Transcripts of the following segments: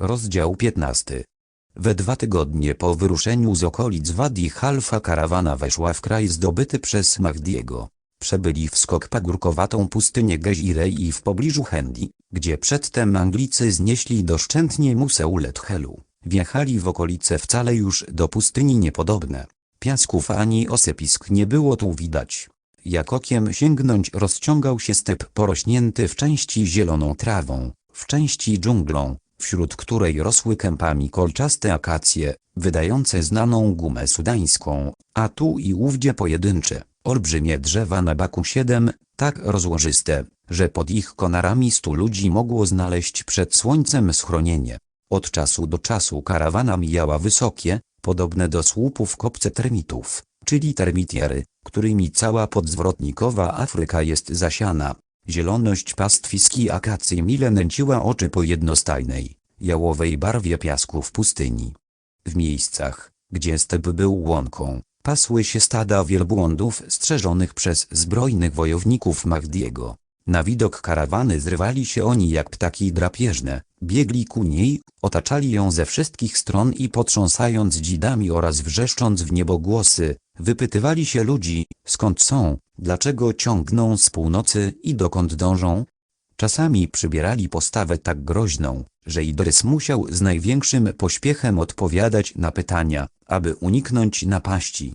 Rozdział 15. We dwa tygodnie po wyruszeniu z okolic Wadi Halfa karawana weszła w kraj zdobyty przez Mahdiego. Przebyli w skok pagórkowatą pustynię Gezirę i w pobliżu Hendi, gdzie przedtem Anglicy znieśli doszczętnie Museulet Helu. Wjechali w okolice wcale już do pustyni niepodobne. Piasków ani osypisk nie było tu widać. Jak okiem sięgnąć rozciągał się step porośnięty w części zieloną trawą, w części dżunglą, wśród której rosły kępami kolczaste akacje, wydające znaną gumę sudańską, a tu i ówdzie pojedyncze, olbrzymie drzewa na baku siedem, tak rozłożyste, że pod ich konarami stu ludzi mogło znaleźć przed słońcem schronienie. Od czasu do czasu karawana mijała wysokie, podobne do słupów kopce termitów, czyli termitiery, którymi cała podzwrotnikowa Afryka jest zasiana. Zieloność pastwiski akacji mile nęciła oczy po jednostajnej, jałowej barwie piasku w pustyni. W miejscach, gdzie step był łąką, pasły się stada wielbłądów strzeżonych przez zbrojnych wojowników Mahdiego. Na widok karawany zrywali się oni jak ptaki drapieżne, biegli ku niej, otaczali ją ze wszystkich stron i potrząsając dzidami oraz wrzeszcząc w niebogłosy, wypytywali się ludzi, skąd są, dlaczego ciągną z północy i dokąd dążą. Czasami przybierali postawę tak groźną, że Idrys musiał z największym pośpiechem odpowiadać na pytania, aby uniknąć napaści.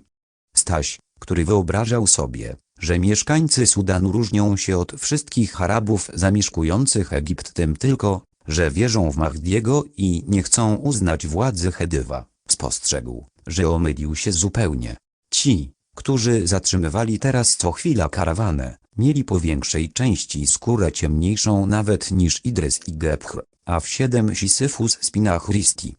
Staś, który wyobrażał sobie, że mieszkańcy Sudanu różnią się od wszystkich Arabów zamieszkujących Egipt tym tylko, że wierzą w Mahdiego i nie chcą uznać władzy Hedywa, spostrzegł, że omylił się zupełnie. Ci, którzy zatrzymywali teraz co chwila karawanę, mieli po większej części skórę ciemniejszą nawet niż Idrys i Gebhr, a w siedem Sisyfus spina Christi.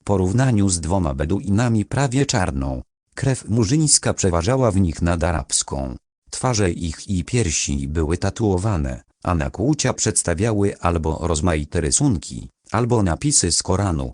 W porównaniu z dwoma Beduinami prawie czarną, krew murzyńska przeważała w nich nad arabską. Twarze ich i piersi były tatuowane, a nakłucia przedstawiały albo rozmaite rysunki, albo napisy z Koranu.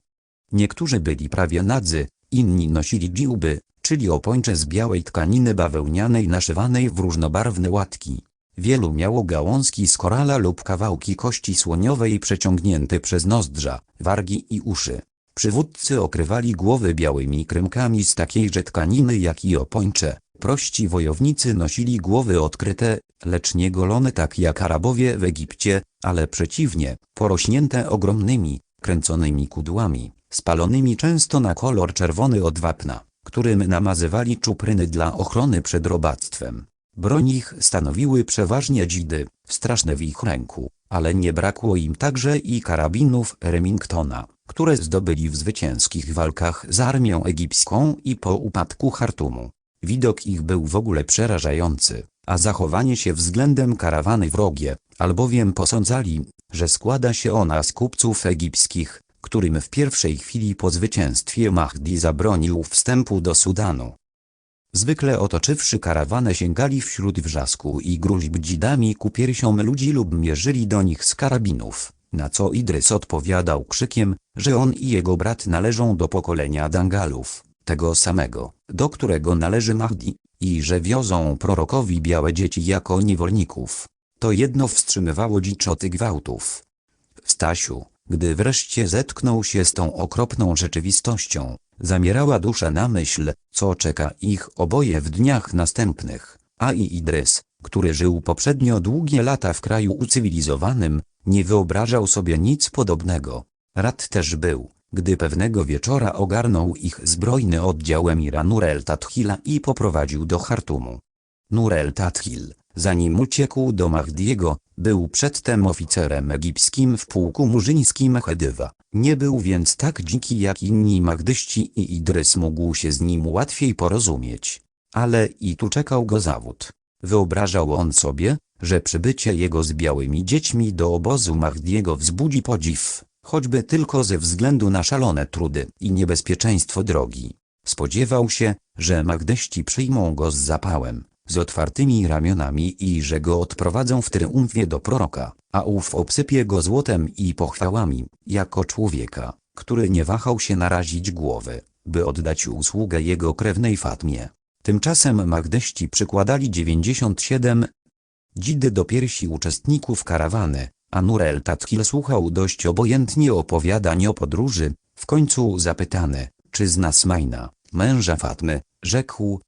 Niektórzy byli prawie nadzy, inni nosili dżiłby, czyli opończe z białej tkaniny bawełnianej naszywanej w różnobarwne łatki. Wielu miało gałązki z korala lub kawałki kości słoniowej przeciągnięte przez nozdrza, wargi i uszy. Przywódcy okrywali głowy białymi krymkami z takiejże tkaniny jak i opończe. Prości wojownicy nosili głowy odkryte, lecz nie golone tak jak Arabowie w Egipcie, ale przeciwnie, porośnięte ogromnymi, kręconymi kudłami, spalonymi często na kolor czerwony od wapna, którym namazywali czupryny dla ochrony przed robactwem. Broń ich stanowiły przeważnie dzidy, straszne w ich ręku, ale nie brakło im także i karabinów Remingtona, które zdobyli w zwycięskich walkach z armią egipską i po upadku Chartumu. Widok ich był w ogóle przerażający, a zachowanie się względem karawany wrogie, albowiem posądzali, że składa się ona z kupców egipskich, którym w pierwszej chwili po zwycięstwie Mahdi zabronił wstępu do Sudanu. Zwykle otoczywszy karawanę sięgali wśród wrzasku i gruźb dzidami ku piersiom ludzi lub mierzyli do nich z karabinów, na co Idrys odpowiadał krzykiem, że on i jego brat należą do pokolenia Dangalów, tego samego, do którego należy Mahdi, i że wiozą prorokowi białe dzieci jako niewolników. To jedno wstrzymywało dziczoty gwałtów. Stasiu, gdy wreszcie zetknął się z tą okropną rzeczywistością, zamierała dusza na myśl, co czeka ich oboje w dniach następnych, a i Idrys, który żył poprzednio długie lata w kraju ucywilizowanym, nie wyobrażał sobie nic podobnego. Rad też był, gdy pewnego wieczora ogarnął ich zbrojny oddział emira Nur el-Tathila i poprowadził do Chartumu. Nur el-Tathil, zanim uciekł do Mahdiego, był przedtem oficerem egipskim w pułku murzyńskim Hedywa. Nie był więc tak dziki jak inni Mahdyści i Idrys mógł się z nim łatwiej porozumieć. Ale i tu czekał go zawód. Wyobrażał on sobie, że przybycie jego z białymi dziećmi do obozu Mahdiego wzbudzi podziw, choćby tylko ze względu na szalone trudy i niebezpieczeństwo drogi. Spodziewał się, że Magdeści przyjmą go z zapałem, z otwartymi ramionami i że go odprowadzą w triumfie do proroka, a ów obsypie go złotem i pochwałami, jako człowieka, który nie wahał się narazić głowy, by oddać usługę jego krewnej Fatmie. Tymczasem Magdeści przykładali 97 dzidy do piersi uczestników karawany, a Nurel Tatkil słuchał dość obojętnie opowiadań o podróży, w końcu zapytany, czy zna Smajna, męża Fatmy, rzekł,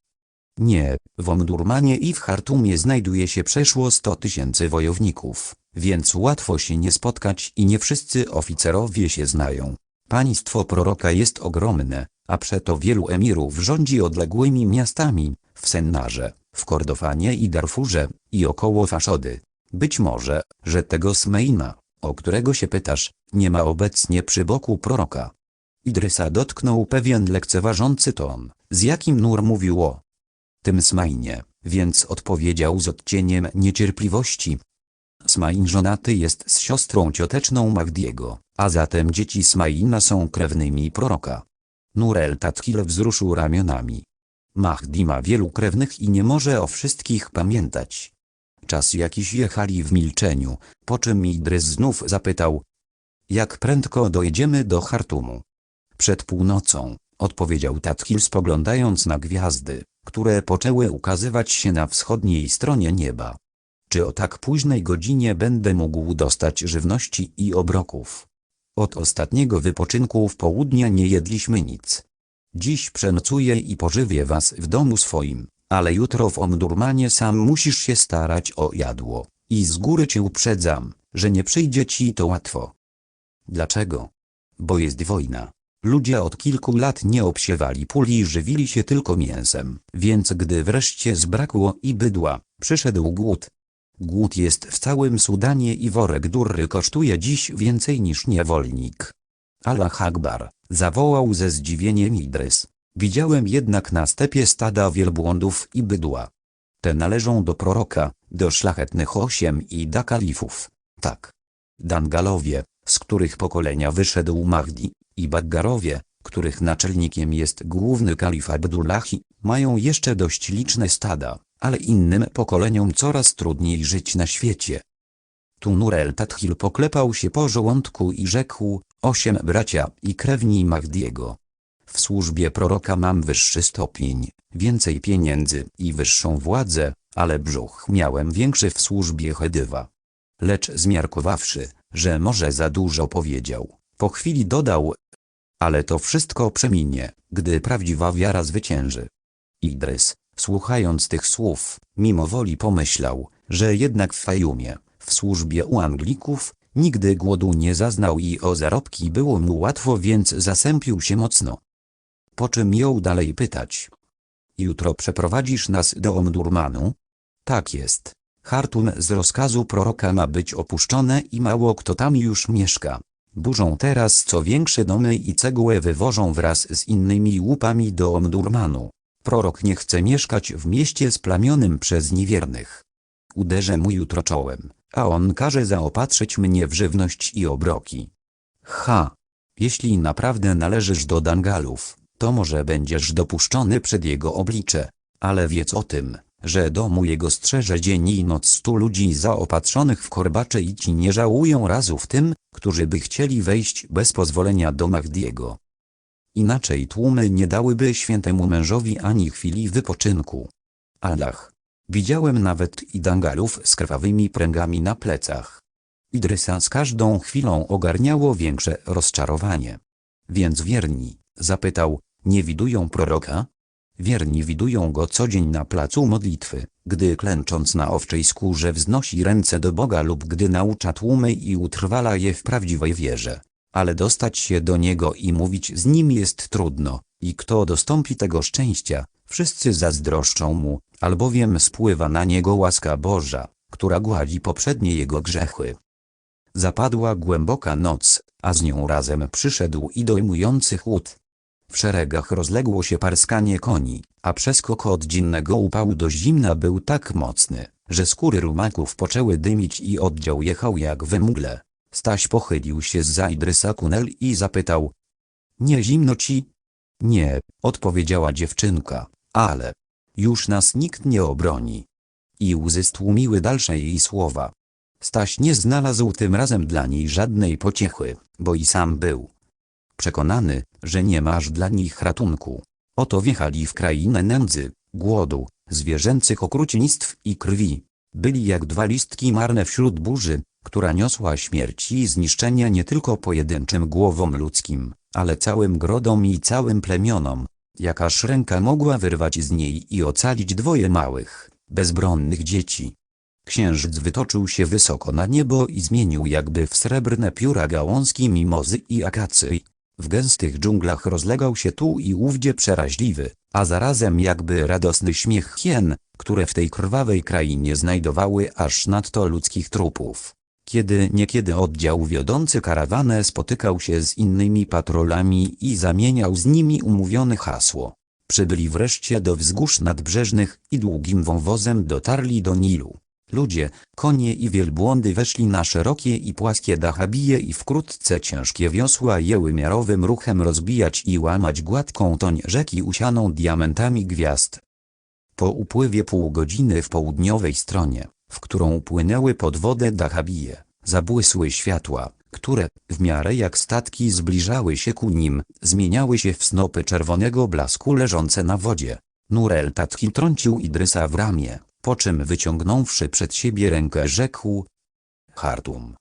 nie, w Omdurmanie i w Chartumie znajduje się przeszło 100 tysięcy wojowników, więc łatwo się nie spotkać i nie wszyscy oficerowie się znają. Państwo proroka jest ogromne, a przeto wielu emirów rządzi odległymi miastami, w Sennarze, w Kordofanie i Darfurze, i około Faszody. Być może, że tego Smeina, o którego się pytasz, nie ma obecnie przy boku proroka. Idrysa dotknął pewien lekceważący ton, z jakim Nur mówił o tym Smainie, więc odpowiedział z odcieniem niecierpliwości. Smain żonaty jest z siostrą cioteczną Mahdiego, a zatem dzieci Smaina są krewnymi proroka. Nur el-Tatkil wzruszył ramionami. Mahdi ma wielu krewnych i nie może o wszystkich pamiętać. Czas jakiś jechali w milczeniu, po czym Idrys znów zapytał. Jak prędko dojedziemy do Chartumu? Przed północą, odpowiedział Tatkil spoglądając na gwiazdy, które poczęły ukazywać się na wschodniej stronie nieba. Czy o tak późnej godzinie będę mógł dostać żywności i obroków? Od ostatniego wypoczynku w południa nie jedliśmy nic. Dziś przenocuję i pożywię was w domu swoim, ale jutro w Omdurmanie sam musisz się starać o jadło. I z góry cię uprzedzam, że nie przyjdzie ci to łatwo. Dlaczego? Bo jest wojna. Ludzie od kilku lat nie obsiewali pól i żywili się tylko mięsem, więc gdy wreszcie zbrakło i bydła, przyszedł głód. Głód jest w całym Sudanie i worek durry kosztuje dziś więcej niż niewolnik. Allah Akbar, zawołał ze zdziwieniem Idrys. Widziałem jednak na stepie stada wielbłądów i bydła. Te należą do proroka, do szlachetnych osiem i da kalifów. Tak. Dangalowie, z których pokolenia wyszedł Mahdi, i Baggarowie, których naczelnikiem jest główny kalif Abdullahi, mają jeszcze dość liczne stada, ale innym pokoleniom coraz trudniej żyć na świecie. Tu Nur el-Tathil poklepał się po żołądku i rzekł, osiem bracia i krewni Mahdiego. W służbie proroka mam wyższy stopień, więcej pieniędzy i wyższą władzę, ale brzuch miałem większy w służbie Hedywa. Lecz zmiarkowawszy, że może za dużo powiedział, po chwili dodał, ale to wszystko przeminie, gdy prawdziwa wiara zwycięży. Idrys, słuchając tych słów, mimo woli pomyślał, że jednak w Fajumie, w służbie u Anglików, nigdy głodu nie zaznał i o zarobki było mu łatwo więc zasępił się mocno. Po czym jął dalej pytać. Jutro przeprowadzisz nas do Omdurmanu? Tak jest. Hartun z rozkazu proroka ma być opuszczone i mało kto tam już mieszka. Burzą teraz co większe domy i cegłę wywożą wraz z innymi łupami do Omdurmanu. Prorok nie chce mieszkać w mieście splamionym przez niewiernych. Uderzę mu jutro czołem, a on każe zaopatrzyć mnie w żywność i obroki. Ha! Jeśli naprawdę należysz do Dangalów, to może będziesz dopuszczony przed jego oblicze, ale wiedz o tym, że domu jego strzeże dzień i noc stu ludzi zaopatrzonych w korbacze i ci nie żałują razu w tym, którzy by chcieli wejść bez pozwolenia do Mahdiego. Inaczej tłumy nie dałyby świętemu mężowi ani chwili wypoczynku. Allah. Widziałem nawet i dangalów z krwawymi pręgami na plecach. Idrysa z każdą chwilą ogarniało większe rozczarowanie. Więc wierni, zapytał, nie widują proroka? Wierni widują go co dzień na placu modlitwy, gdy klęcząc na owczej skórze wznosi ręce do Boga lub gdy naucza tłumy i utrwala je w prawdziwej wierze. Ale dostać się do niego i mówić z nim jest trudno, i kto dostąpi tego szczęścia, wszyscy zazdroszczą mu, albowiem spływa na niego łaska Boża, która gładzi poprzednie jego grzechy. Zapadła głęboka noc, a z nią razem przyszedł i dojmujący chłód. W szeregach rozległo się parskanie koni, a przeskok od dziennego upału do zimna był tak mocny, że skóry rumaków poczęły dymić i oddział jechał jak we mgle. Staś pochylił się za Idrysa Kunel i zapytał. Nie zimno ci? Nie, odpowiedziała dziewczynka, ale już nas nikt nie obroni. I łzy stłumiły dalsze jej słowa. Staś nie znalazł tym razem dla niej żadnej pociechy, bo i sam był przekonany, że nie masz dla nich ratunku. Oto wjechali w krainę nędzy, głodu, zwierzęcych okrucieństw i krwi. Byli jak dwa listki marne wśród burzy, która niosła śmierć i zniszczenie nie tylko pojedynczym głowom ludzkim, ale całym grodom i całym plemionom. Jakaż ręka mogła wyrwać z niej i ocalić dwoje małych, bezbronnych dzieci. Księżyc wytoczył się wysoko na niebo i zmienił jakby w srebrne pióra gałązki mimozy i akacji. W gęstych dżunglach rozlegał się tu i ówdzie przeraźliwy, a zarazem jakby radosny śmiech hien, które w tej krwawej krainie znajdowały aż nadto ludzkich trupów. Kiedy niekiedy oddział wiodący karawanę spotykał się z innymi patrolami i zamieniał z nimi umówione hasło. Przybyli wreszcie do wzgórz nadbrzeżnych i długim wąwozem dotarli do Nilu. Ludzie, konie i wielbłądy weszli na szerokie i płaskie dachabije i wkrótce ciężkie wiosła jęły miarowym ruchem rozbijać i łamać gładką toń rzeki usianą diamentami gwiazd. Po upływie pół godziny w południowej stronie, w którą upłynęły pod wodę dachabije, zabłysły światła, które, w miarę jak statki zbliżały się ku nim, zmieniały się w snopy czerwonego blasku leżące na wodzie. Nurel Tatki trącił Idrysa w ramię, po czym wyciągnąwszy przed siebie rękę rzekł Hartum,